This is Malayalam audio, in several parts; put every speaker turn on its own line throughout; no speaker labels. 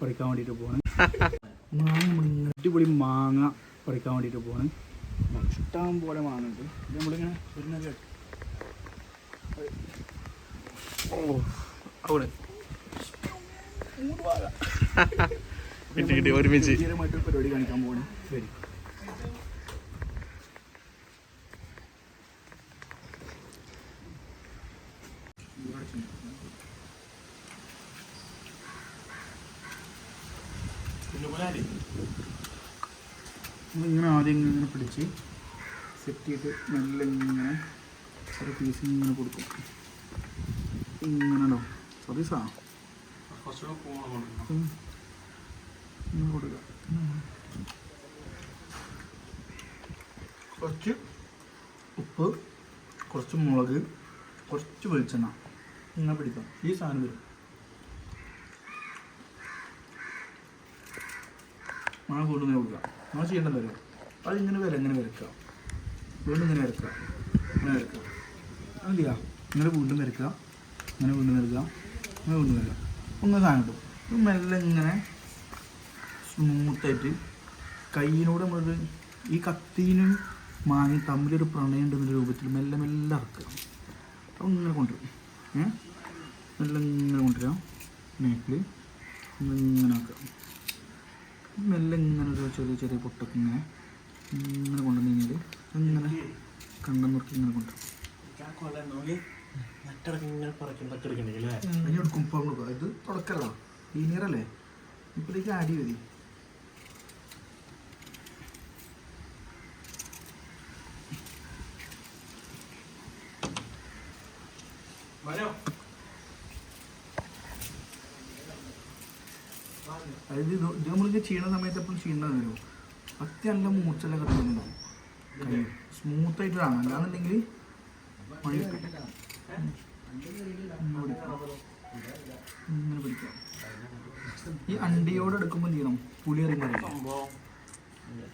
പറിക്കാൻ വേണ്ടിയിട്ട് പോവാണ്. മാങ്ങ നമ്മളിങ്ങനെ അടിപൊളി മാങ്ങ പറിക്കാൻ വേണ്ടിയിട്ട് പോണ് ഇഷ്ടം പോലെ മാങ്ങ ഉണ്ട്. ഇത് നമ്മളിങ്ങനെ വരുന്നത് ഓ അവിടെ.
കിട്ടി കിട്ടി ഒരുമിച്ച്.
പരിപാടി കാണിക്കാൻ പോവാണ്. ശരി. ഇങ്ങനെ ആദ്യം ഇങ്ങനെ പിടിച്ച് സെറ്റ് ചെയ്ത് നല്ല ഇങ്ങനെ ഒരു പീസ് ഇങ്ങനെ കൊടുക്കും. ഇങ്ങനെ സർവീസാ ഇങ്ങനെ കൊടുക്കുക. കുറച്ച് ഉപ്പ് കുറച്ച് മുളക് കുറച്ച് വെളിച്ചെണ്ണ. ഇങ്ങനെ പിടിക്കാം. ഈ സാധനം വരും. മഴ കൊണ്ട് ഇങ്ങനെ കൊടുക്കുക നമ്മൾ ചെയ്യേണ്ടത് വരും അത് ഇങ്ങനെ വരാം ഇങ്ങനെ വരക്കുക വീണ്ടും ഇങ്ങനെ വരക്കുക ഇങ്ങനെ വരക്കുക അല്ല ഇങ്ങനെ വീണ്ടും വരക്കുക ഇങ്ങനെ വീണ്ടും വരക്കുക ഇങ്ങനെ വീണ്ടും വരക്കുക ഒന്ന് സാധനം ഇത് മെല്ലെ ഇങ്ങനെ സ്മൂത്തായിട്ട് കയ്യിനോട് നമ്മളൊരു ഈ കത്തീനും മാങ്ങി തമ്മിലൊരു പ്രണയം ഉണ്ടെന്ന രൂപത്തിൽ മെല്ലെ മെല്ലെ ഇറക്കുക. അപ്പം ഇങ്ങനെ കൊണ്ടുവരും. ഏഹ് മെല്ലെ ഇങ്ങനെ കൊണ്ടുവരാം. നേക്കിൽ ഇങ്ങനെ ആക്കുക. മെല്ലെ ഇങ്ങനെ ഒരു ചെറിയ ചെറിയ പൊട്ടൊക്കെ ഇങ്ങനെ ഇങ്ങനെ കൊണ്ടുവന്ന് കഴിഞ്ഞാൽ ഇങ്ങനെ കണ്ണം നുറുക്കി ഇങ്ങനെ കൊണ്ടുവരും. അതിന് എടുക്കും ഇപ്പം ഇത് തുടക്കല്ല. സീനിയറല്ലേ ഇപ്പോഴേക്ക് ആടി മതി അതായത് ഇത് ഇത് നമ്മൾക്ക് ചെയ്യണ സമയത്ത് എപ്പോഴും ചെയ്യേണ്ടത് വരും. അത്യ നല്ല മൂർച്ചെല്ലാം കിട്ടുന്നുണ്ടാവും സ്മൂത്ത് സ്മൂത്തായിട്ട് കാണാം അല്ലാന്നുണ്ടെങ്കിൽ ഇങ്ങനെ പിടിക്കാം. ഈ അണ്ടിയോട് എടുക്കുമ്പോൾ ചെയ്യണം? പുളി അറിയുമ്പോൾ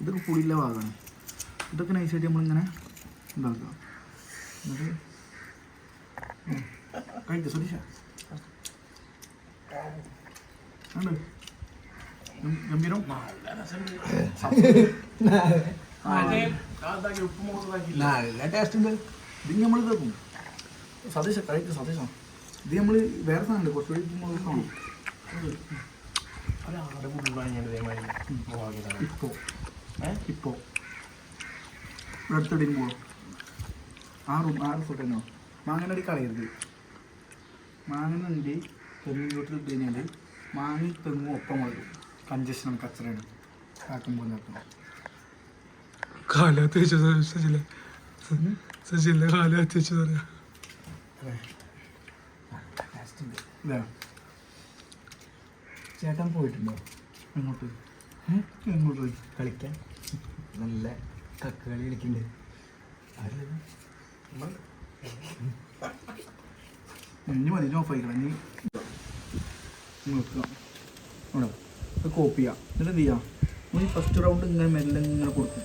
ഇതൊക്കെ പുളിയുള്ള ഭാഗമാണ്. ഇതൊക്കെ നൈസായിട്ട് നമ്മളിങ്ങനെ ഉണ്ടാക്കുക എന്നിട്ട് കഴിക്കാം ഉണ്ട് ഗം- ഗംഭീരം?
നല്ല ടേസ്റ്റ് ഉണ്ട്.
ഇത് നമ്മൾ ഇതാക്കും. സതീശ കഴിക്കും സതീശ ഇത് നമ്മൾ വേറെ സാധനം കുറച്ചുകൂടി നമ്മൾ കാണും ഇപ്പോ. ഇപ്പോ. ഇവിടെ ആറും ആറ് ഫോട്ടോ തന്നെയോ മാങ്ങനടി കളയരുത്. മാങ്ങനണ്ടി തെങ്ങിലോട്ട് കഴിഞ്ഞാൽ മാങ്ങി തെങ്ങും ഒപ്പം വളരും കഞ്ചഷനാണ് കച്ചറയാണ് കാക്കുമ്പോൾ നോക്കണം
കാലത്ത് വെച്ചു സജിലെ സജിലെ കാലത്ത് വെച്ചു പറയാം
ചേട്ടൻ പോയിട്ടുണ്ടോ?
അങ്ങോട്ട് ഏ? എങ്ങോട്ട് പോയി?
കളിക്കാൻ? നല്ല കക്ക് കളി കളിക്കുന്നുണ്ട്
ഇനി മതി ഓഫ് ആയിക്കണം ഇനി നോക്കുക ഇത് കോപ്പി ചെയ്യുക എന്നിട്ട് എന്ത് ചെയ്യുക നമ്മൾ ഫസ്റ്റ് റൗണ്ട് ഇങ്ങനെ മെല്ലെ ഇങ്ങനെ കൊടുക്കും.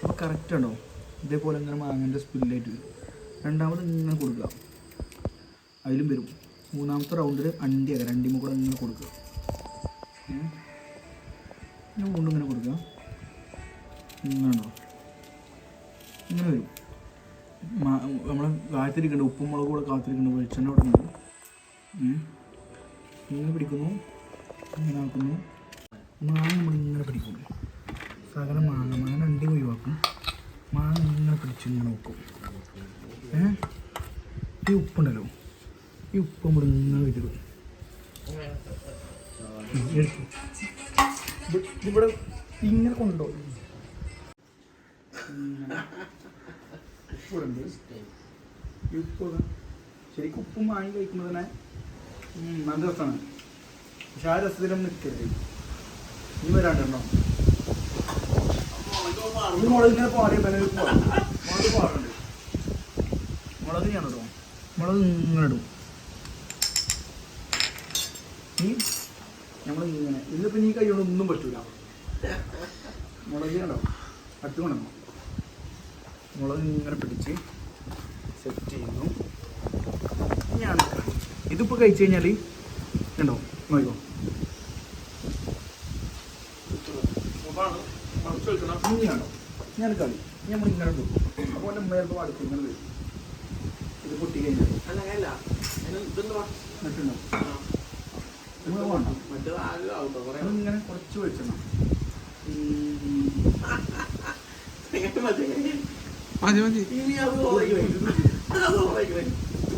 അപ്പോൾ കറക്റ്റ് ആണോ? ഇതേപോലെ ഇങ്ങനെ മാങ്ങന്റെ സ്പില്ലായിട്ട് വരും. രണ്ടാമത് ഇങ്ങനെ കൊടുക്കുക. അതിലും വരും. മൂന്നാമത്തെ റൗണ്ടിൽ അണ്ടി ആകാം രണ്ടിമ കൂടെ ഇങ്ങനെ കൊടുക്കുക. ഞാൻ വീണ്ടും ഇങ്ങനെ കൊടുക്കുക. ഇങ്ങനെയാണോ? ഇങ്ങനെ വരും. നമ്മൾ കാത്തിരിക്കേണ്ട. ഉപ്പും മുളകും കൂടെ കാത്തിരിക്കേണ്ട. വെളിച്ചെണ്ണ ഇവിടെ ഇങ്ങനെ പിടിക്കുന്നു. ഇങ്ങനെ ആക്കുന്നു മാങ്ങ നമ്മൾ ഇങ്ങനെ പിടിക്കും. സകല മാങ്ങ മാങ്ങ രണ്ട് ഒഴിവാക്കും. മാങ്ങ ഇങ്ങനെ പിടിച്ച് ഇങ്ങനെ വെക്കും. ഏ? ഈ ഉപ്പുണ്ടല്ലോ. ഈ ഉപ്പ് നമ്മൾ ഇങ്ങനെ വെച്ചിടും ഇവിടെ ഇങ്ങനെ കൊണ്ടുപോകും ഉപ്പുണ്ട്. ഈ ഉപ്പ് ശരിക്കും ഉപ്പും വാങ്ങി കഴിക്കുമ്പോൾ തന്നെ നല്ല രസമാണ് പക്ഷെ നിൽക്കരുത് ഇനി വരാണ്ടോ ഈ മുളക് ഇങ്ങനെ പാടി മുളക് പാടുണ്ട്. മുളക് ഞാൻ ഇടും മുളക് ഇങ്ങനെ ഇടും. ഈ നമ്മൾ ഇങ്ങനെ. ഇതിലിപ്പോൾ നീ കൈ ഒന്നും പറ്റൂല. മുളക് കണ്ടോ അടുത്ത് കൊണ്ടോ മുളക് ഇങ്ങനെ പിടിച്ച് സെറ്റ് ചെയ്യുന്നു. ഞാൻ ഇതിപ്പോൾ കഴിച്ചു കഴിഞ്ഞാൽ ഉണ്ടോ നോക്കോ ഇങ്ങനെയാണോ ഞാൻ കളി. നമ്മൾ ഇങ്ങനെ കൊടുക്കും അപ്പോൾ എന്റെ മേലത്തെ അടുത്ത് ഇങ്ങനെ വരും. ഇത് പൊട്ടി കഴിഞ്ഞാൽ വേണ്ട. ഇങ്ങനെ കുറച്ച് വെളിച്ചെണ്ണ.
മതി. മതി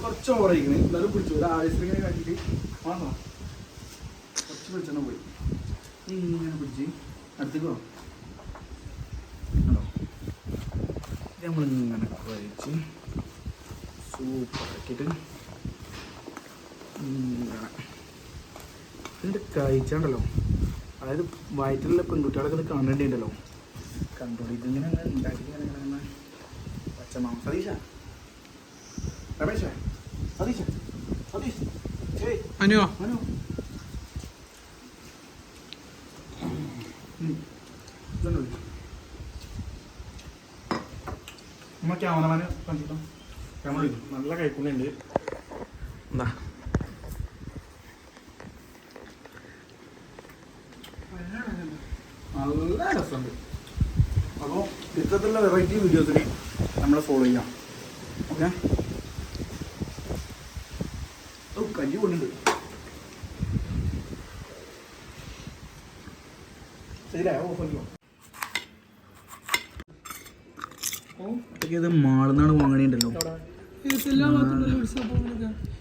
കുറച്ച് ഓവറായിക്കണേ എന്നാലും പിടിച്ചു. ഒരു ആവശ്യം കണ്ടിട്ട് വാങ്ങോ കുറച്ച് വെളിച്ചെണ്ണ പോയി. ഇങ്ങനെ പിടിച്ച് അടുത്തേക്കോ കണ്ടോ? ഇത് നമ്മളിങ്ങനെ കുഴച്ച് സൂപ്പറാക്കിയിട്ട് ഇങ്ങനെ ഇതിന്റെ കഴിച്ചാണ്ടല്ലോ അതായത് വയറ്റിലുള്ള പെൺകുട്ടികളൊക്കെ ഇത് കാണേണ്ടിണ്ടല്ലോ കണ്ടോളി ഇതിങ്ങനെ ഉണ്ടാക്കി ഇങ്ങനെ ഇങ്ങനെ സതീശ. രമേശ സതീശ. സതീഷ് ഏയ്
അനുവോ.
നമ്മ ക്യാമറമാന് കണ്ടിട്ടോ? ക്യാമറ
നല്ല കൈപ്പുണ്യുണ്ട്
എന്താ നല്ല രസമുണ്ട്. അപ്പോൾ ഇത്തരത്തിലുള്ള വെറൈറ്റി വീഡിയോസിന് നമ്മളെ ഫോളോ ചെയ്യാം. ഓക്കെ ഓ കഞ്ഞി കൊണ്ടുണ്ട് ശരിയായോ ഓഫല്ലോ ഇത് നിന്നാണ് വാങ്ങണേണ്ടല്ലോ.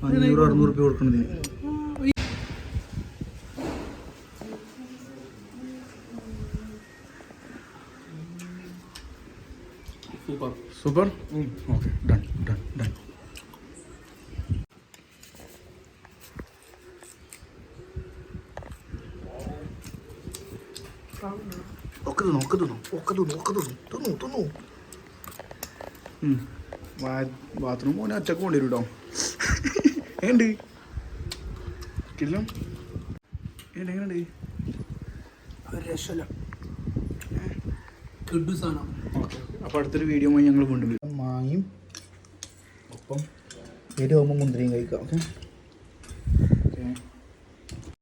അഞ്ഞൂറ് അറുന്നൂറ് രൂപ കൊടുക്കണതിന്
super.
Super? Okay done done done. ഒക്കെ തിന്നു ഒക്കെ തിന്നു ഒക്കെ തിന്നു ഒക്കെ തിന്നു തിന്നു തിന്നു. ബാത്റൂം പോകാൻ ഒറ്റയ്ക്ക് കൊണ്ടുവരും കേട്ടോ ഏണ്ട് കിട്ടില്ല എങ്ങനെയുണ്ട്? ഒരു രക്ഷമില്ല അപ്പോൾ അടുത്തൊരു വീഡിയോ ഞങ്ങൾ വീണ്ടും വരും. മാങ്ങയും ഒപ്പം ആകുമ്പോൾ മുന്തിരിയും കഴിക്കാം ഓക്കെ?